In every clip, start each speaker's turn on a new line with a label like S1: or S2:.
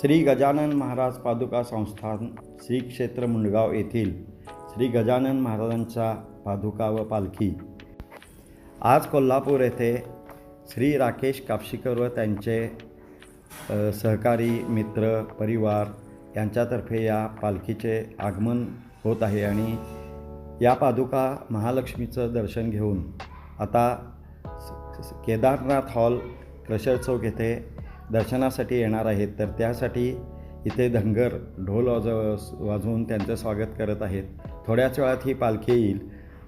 S1: श्री गजानन महाराज पादुका संस्थान श्री क्षेत्र मुंडगाव येथील श्री गजानन महाराजांच्या पादुका व पालखी. आज कोल्हापूर येथे श्री राकेश कापशीकर व त्यांचे सहकारी मित्र परिवार यांच्यातर्फे या पालखीचे आगमन होत आहे आणि या पादुका महालक्ष्मीचं दर्शन घेऊन आता केदारनाथ हॉल क्रशर चौक येथे दर्शनासाठी येणार आहेत तर त्यासाठी इथे धनगर ढोल वाज वाजवून त्यांचं स्वागत करत आहेत. थोड्याच वेळात ही पालखी येईल.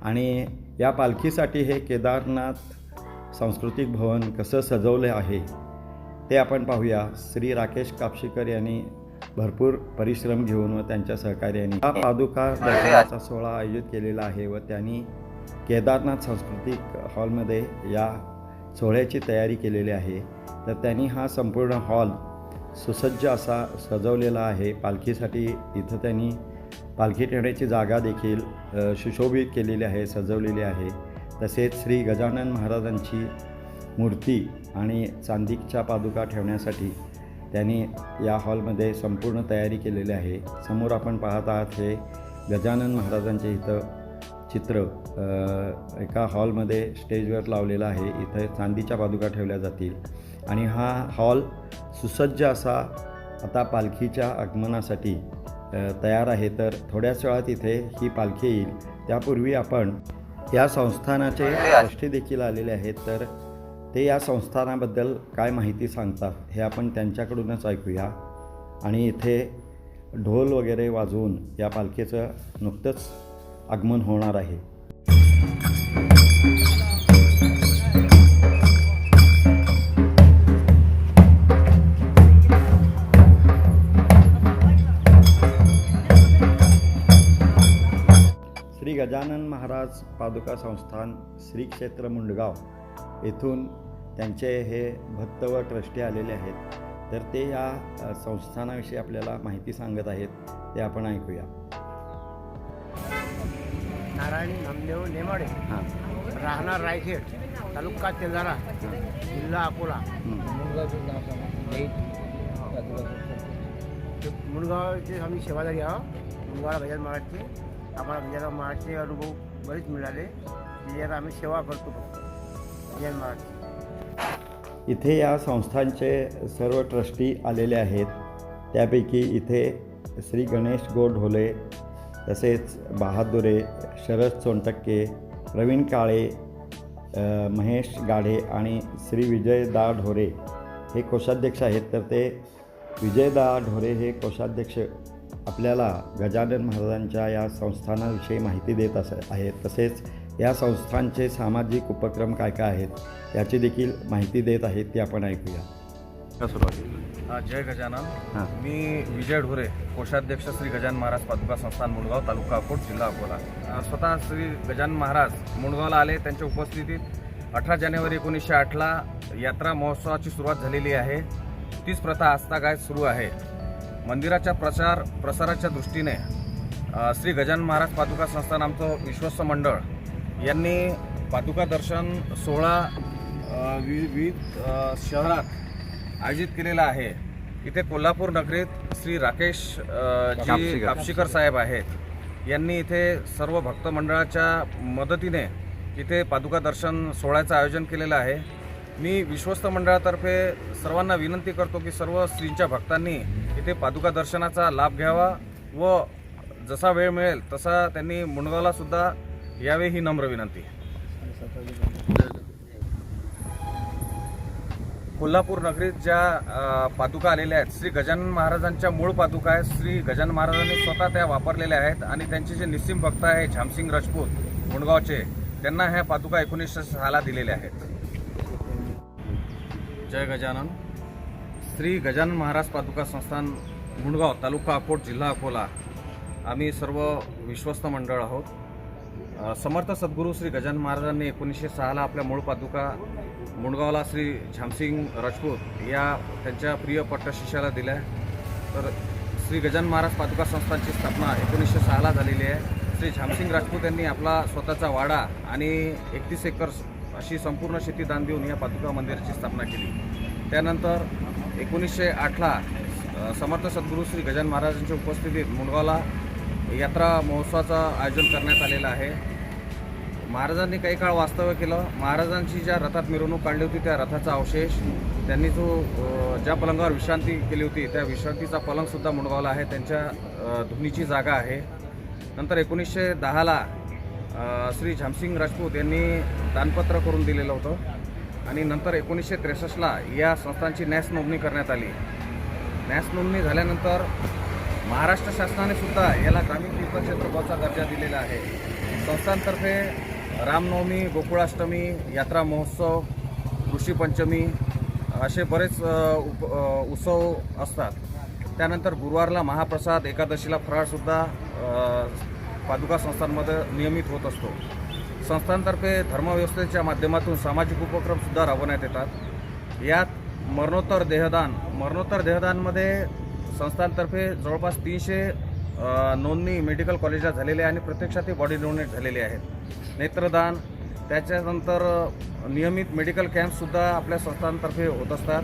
S1: आणि या पालखीसाठी हे केदारनाथ सांस्कृतिक भवन कसं सजवलं आहे ते आपण पाहूया. श्री राकेश कापशीकर यांनी भरपूर परिश्रम घेऊन व त्यांच्या सहकार्याने हा पादुका दर्शनाचा सोहळा आयोजित केलेला आहे व त्यांनी केदारनाथ सांस्कृतिक हॉलमध्ये या सोहळ्याची तयारी केलेली आहे तर त्यांनी हा संपूर्ण हॉल सुसज्ज असा सजवलेला आहे. पालखीसाठी इथं त्यांनी पालखी ठेवण्याची जागा देखील सुशोभित केलेली आहे सजवलेली आहे. तसेच श्री गजानन महाराजांची मूर्ती आणि चांदीच्या पादुका ठेवण्यासाठी त्यांनी या हॉलमध्ये संपूर्ण तयारी केलेली आहे. समोर आपण पाहत आहात हे गजानन महाराजांचे इथं चित्र एका हॉलमध्ये स्टेजवर लावलेलं आहे. इथं चांदीच्या पादुका ठेवल्या जातील. आणि हा हॉल सुसज्ज असा आता पालखीच्या आगमनासाठी तयार आहे. तर थोड्याच वेळात इथे ही पालखी येईल. त्यापूर्वी आपण या संस्थानाचे गोष्टी देखील आलेले आहेत. तर ते या संस्थानाबद्दल काय माहिती सांगतात हे आपण त्यांच्याकडूनच ऐकूया. आणि इथे ढोल वगैरे वाजवून या पालखीचं नुकतंच आगमन होणार आहे. श्री गजानन महाराज पादुका संस्थान श्री क्षेत्र मुंडगाव येथून त्यांचे हे भक्त व ट्रस्टी आलेले आहेत. तर ते या संस्थानाविषयी आपल्याला माहिती सांगत आहेत ते आपण ऐकूया.
S2: नारायणी नामदेव नेमाडे
S1: हां.
S2: राहणार रायखेड तालुका तेल्हारा जिल्हा अकोला. ते मुळगावचे आम्ही सेवादारी आहोत. मुळगावला गजान महाराजचे आम्हाला गजानन महाराजचे अनुभव बरेच मिळाले. त्याच्यात आम्ही सेवा करतो फक्त. गजानन महाराज
S1: इथे या संस्थांचे सर्व ट्रस्टी आलेले आहेत. त्यापैकी इथे श्री गणेश गोढोले तसेच बहादुरे शरद सोनटक्के प्रवीण काळे महेश गाढे आणि श्री विजयदा ढोरे हे कोषाध्यक्ष आहेत. तर ते विजयदा ढोरे हे कोषाध्यक्ष आपल्याला गजानन महाराजांच्या या संस्थानाविषयी माहिती देत अस आहेत. तसेच या संस्थांचे सामाजिक उपक्रम काय काय आहेत याची देखील माहिती देत आहेत ती आपण ऐकूया.
S3: जय गजानन. मी विजय ढोरे कोषाध्यक्ष श्री गजानन महाराज पादुका संस्थान मुळगाव तालुका अकोट जिल्हा अकोला. स्वतः श्री गजानन महाराज मुळगावला आले. त्यांच्या उपस्थितीत अठरा जानेवारी एकोणीसशे आठला यात्रा महोत्सवाची सुरुवात झालेली आहे. तीच प्रथा आस्थागायत सुरू आहे? मंदिराच्या प्रचार प्रसाराच्या दृष्टीने श्री गजानन महाराज पादुका संस्थान आमचं विश्वस्त मंडळ यांनी पादुका दर्शन सोहळा विविध शहरात आयोजित केलेला आहे. इथे कोल्हापूर नगरीत श्री राकेश जी
S1: कापशीकर.
S3: साहेब आहेत. यांनी इथे सर्व भक्त मंडळाच्या मदतीने इथे पादुका दर्शन सोहळ्याचं आयोजन केलेलं आहे. मी विश्वस्त मंडळातर्फे सर्वांना विनंती करतो की सर्व श्रींच्या भक्तांनी इथे पादुका दर्शनाचा लाभ घ्यावा व जसा वेळ मिळेल तसा त्यांनी मुंडगावला सुद्धा यावे ही नम्र विनंती. कोल्हापूर नगरीत ज्या पादुका आलेल्या आहेत श्री गजानन महाराजांच्या मूळ पादुका आहेत श्री गजानन महाराजांनी स्वतः त्या वापरलेल्या आहेत आणि त्यांचे जे निस्सिम भक्त आहे झामसिंग राजपूत मुणगावचे त्यांना ह्या पादुका एकोणीसशे सहाला दिलेल्या आहेत. जय गजानन. श्री गजानन महाराज पादुका संस्थान मुणगाव तालुका अकोट जिल्हा अकोला. आम्ही सर्व विश्वस्त मंडळ आहोत. समर्थ सद्गुरू श्री गजानन महाराजांनी एकोणीसशे सहाला आपल्या मूळ पादुका मुंडगावला श्री झामसिंग राजपूत या त्यांच्या प्रिय पट्ट शिष्याला दिल्या तर श्री गजान महाराज पादुका संस्थांची स्थापना एकोणीसशे सहाला झालेली आहे. श्री झामसिंग राजपूत यांनी आपला स्वतःचा वाडा आणि एकतीस एकर अशी संपूर्ण शेती दान देऊन या पादुका मंदिराची स्थापना केली. त्यानंतर एकोणीसशे आठला समर्थ सद्गुरू श्री गजान महाराजांच्या उपस्थितीत मुंडगावला यात्रा महोत्सवाचं आयोजन करण्यात आलेलं आहे. महाराजांनी काही काळ वास्तव्य केलं. महाराजांची ज्या रथात मिरवणूक काढली होती त्या रथाचा अवशेष त्यांनी जो ज्या पलंगावर विश्रांती केली होती त्या विश्रांतीचा पलंगसुद्धा मुंडगावला आहे. त्यांच्या धुनीची जागा आहे. नंतर एकोणीसशे दहाला श्री झामसिंग राजपूत यांनी दानपत्र करून दिलेलं होतं. आणि नंतर एकोणीसशे त्रेसष्टला या संस्थांची न्यास नोंदणी करण्यात आली. न्यास नोंदणी झाल्यानंतर महाराष्ट्र शासनाने सुद्धा याला ग्रामीण तीर्थक्षेत्र बचा दर्जा दिलेला आहे. संस्थांतर्फे रामनवमी गोकुळाष्टमी यात्रा महोत्सव ऋषीपंचमी असे बरेच उप उत्सव असतात. त्यानंतर गुरुवारला महाप्रसाद एकादशीला फराळसुद्धा पादुका संस्थांमध्ये नियमित होत असतो. संस्थांतर्फे धर्मव्यवस्थेच्या माध्यमातून सामाजिक उपक्रमसुद्धा राबवण्यात येतात. यात मरणोत्तर देहदान मरणोत्तर देहदानमध्ये संस्थांतर्फे जवळपास तीनशे नोंदणी मेडिकल कॉलेजला झालेले आहे आणि प्रत्यक्षात ते बॉडी डोनेट झालेले आहेत नेत्रदान त्याच्यानंतर नियमित मेडिकल कॅम्पसुद्धा आपल्या संस्थांतर्फे होत असतात.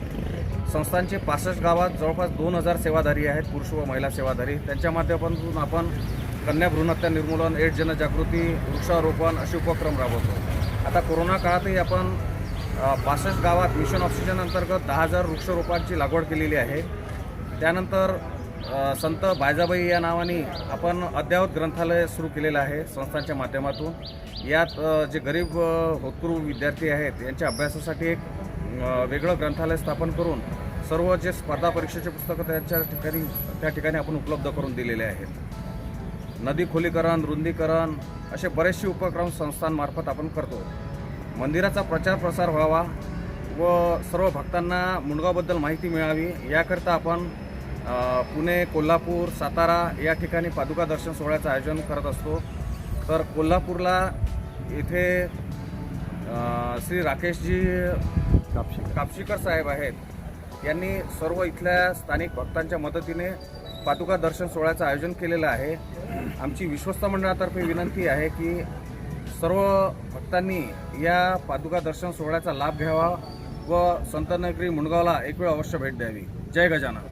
S3: संस्थांचे पासष्ट गावात जवळपास दोन हजार सेवाधारी आहेत पुरुष व महिला सेवाधारी. त्यांच्या माध्यमातून आपण कन्या भ्रूणहत्या निर्मूलन एड जनजागृती वृक्षारोपण असे उपक्रम राबवतो. आता कोरोना काळातही आपण पासष्ट गावात मिशन ऑक्सिजन अंतर्गत दहा हजार वृक्षरोपांची लागवड केलेली आहे. त्यानंतर संत बायजाबाई या नावाने आपण अद्ययावत ग्रंथालय सुरू केलेलं आहे संस्थांच्या माध्यमातून. यात जे गरीब अ, होतकरू विद्यार्थी आहेत यांच्या अभ्यासासाठी एक वेगळं ग्रंथालय स्थापन करून सर्व जे स्पर्धा परीक्षेचे पुस्तकं त्यांच्या ठिकाणी त्या ठिकाणी आपण उपलब्ध करून दिलेले आहेत. नदी खोलीकरण रुंदीकरण असे बरेचसे उपक्रम संस्थांमार्फत आपण करतो. मंदिराचा प्रचार प्रसार व्हावा व सर्व भक्तांना मुंडगावबद्दल माहिती मिळावी याकरता आपण पुणे कोल्हापूर सातारा या ठिकाणी पादुका दर्शन सोहळ्याचं आयोजन करत असतो. तर कोल्हापूरला इथे श्री राकेशजी कापशीकर. साहेब आहेत. यांनी सर्व इथल्या स्थानिक भक्तांच्या मदतीने पादुका दर्शन सोहळ्याचं आयोजन केलेलं आहे. आमची विश्वस्त मंडळातर्फे विनंती आहे की सर्व भक्तांनी या पादुका दर्शन सोहळ्याचा लाभ घ्यावा व संतनगरी मुंडगावला एक वेळ अवश्य भेट द्यावी. जय गजानन.